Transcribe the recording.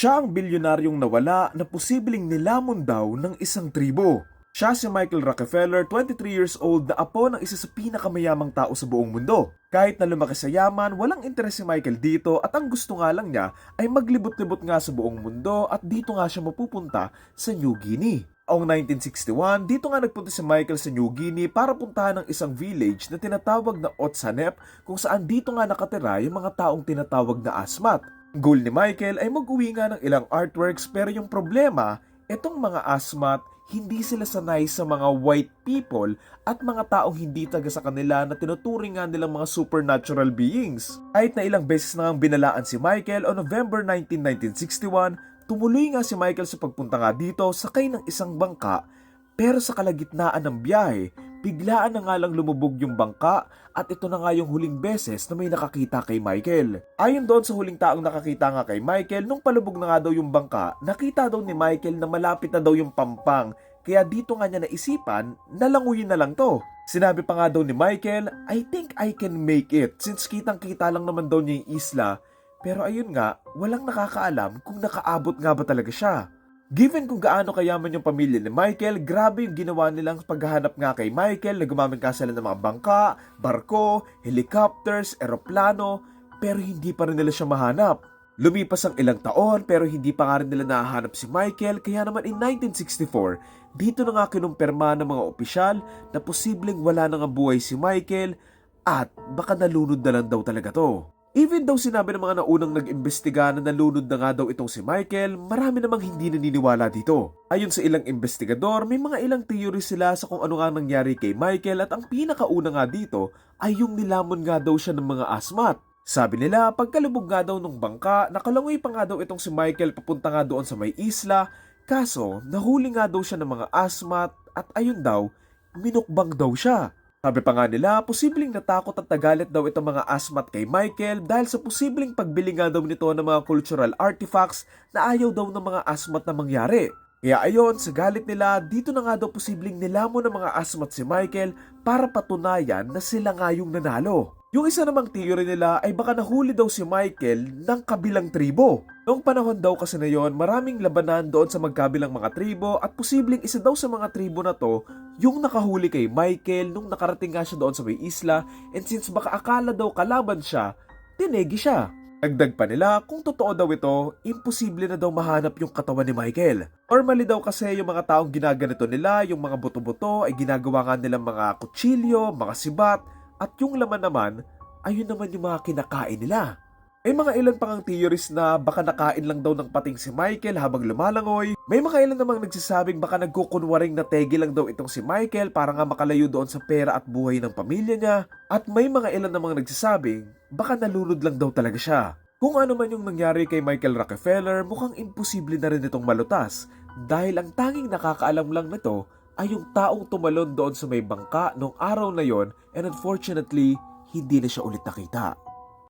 Siya ang bilyonaryong nawala na posibleng nilamon daw ng isang tribo. Siya si Michael Rockefeller, 23 years old na apo ng isa sa pinakamayamang tao sa buong mundo. Kahit na lumaki sa yaman, walang interes si Michael dito at ang gusto nga lang niya ay maglibot-libot nga sa buong mundo at dito nga siya mapupunta sa New Guinea. Taong 1961, dito nga nagpunta si Michael sa New Guinea para puntahan ng isang village na tinatawag na Otsanep kung saan dito nga nakatira yung mga taong tinatawag na asmat. Goal ni Michael ay mag-uwi nga ng ilang artworks pero yung problema, itong mga asmat hindi sila sanay sa mga white people at mga taong hindi taga sa kanila na tinuturing nga nilang mga supernatural beings. Kahit na ilang beses na ang binalaan si Michael o November 19, 1961, tumuloy nga si Michael sa pagpunta nga dito sakay ng isang bangka pero sa kalagitnaan ng biyahe, biglaan na nga lang lumubog yung bangka at ito na nga yung huling beses na may nakakita kay Michael. Ayon doon sa huling taong nakakita nga kay Michael, nung palubog na nga daw yung bangka, nakita daw ni Michael na malapit na daw yung pampang kaya dito nga niya naisipan na languyin na lang to. Sinabi pa nga daw ni Michael, I think I can make it since kitang kita lang naman daw niya yung isla. Pero ayun nga, walang nakakaalam kung nakaabot nga ba talaga siya. Given kung gaano kayaman yung pamilya ni Michael, grabe yung ginawa nilang paghahanap nga kay Michael na gumamit nga sila ng mga bangka, barko, helicopters, eroplano, pero hindi pa rin nila siya mahanap. Lumipas ang ilang taon pero hindi pa nga rin nila nahahanap si Michael kaya naman in 1964, dito na nga kinumpirma ng mga opisyal na posibleng wala na nga buhay si Michael at baka nalunod na lang daw talaga to. Even daw sinabi ng mga naunang nag-imbestiga na nalunod na nga daw itong si Michael, marami namang hindi naniniwala dito. Ayon sa ilang investigador, may mga ilang theory sila sa kung ano nga nangyari kay Michael at ang pinakauna nga dito ay yung nilamon nga daw siya ng mga asmat. Sabi nila, pagkalubog nga daw ng bangka, nakalangoy pa nga daw itong si Michael papunta nga doon sa may isla, kaso nahuli nga daw siya ng mga asmat at ayun daw, minukbang daw siya. Sabi pa nga nila, posibleng natakot at nagalit daw itong mga asmat kay Michael dahil sa posibleng pagbili nga daw nito ng mga cultural artifacts na ayaw daw ng mga asmat na mangyari. Kaya ayon, sa galit nila, dito na nga daw posibleng nilamon ng mga asmat si Michael para patunayan na sila nga yung nanalo. Yung isa namang theory nila ay baka nahuli daw si Michael ng kabilang tribo. Noong panahon daw kasi na yon, maraming labanan doon sa magkabilang mga tribo at posibleng isa daw sa mga tribo na to yung nakahuli kay Michael nung nakarating nga siya doon sa may isla and since baka akala daw kalaban siya, tinegi siya. Dagdag pa nila, kung totoo daw ito, imposible na daw mahanap yung katawan ni Michael. Normally daw kasi yung mga taong ginaganito nila, yung mga buto-buto ay ginagawa nga nilang mga kutsilyo, mga sibat, at yung laman naman, ayun naman yung mga kinakain nila. May mga ilan pang ang theories na baka nakain lang daw ng pating si Michael habang lumalangoy. May mga ilan namang nagsasabing baka nagkukunwaring na tegi lang daw itong si Michael para nga makalayo doon sa pera at buhay ng pamilya niya. At may mga ilan namang nagsasabing baka nalunod lang daw talaga siya. Kung ano man yung nangyari kay Michael Rockefeller, mukhang imposible na rin itong malutas dahil ang tanging nakakaalam lang nito ay yung taong tumalon doon sa may bangka noong araw na yon and unfortunately, hindi na siya ulit nakita.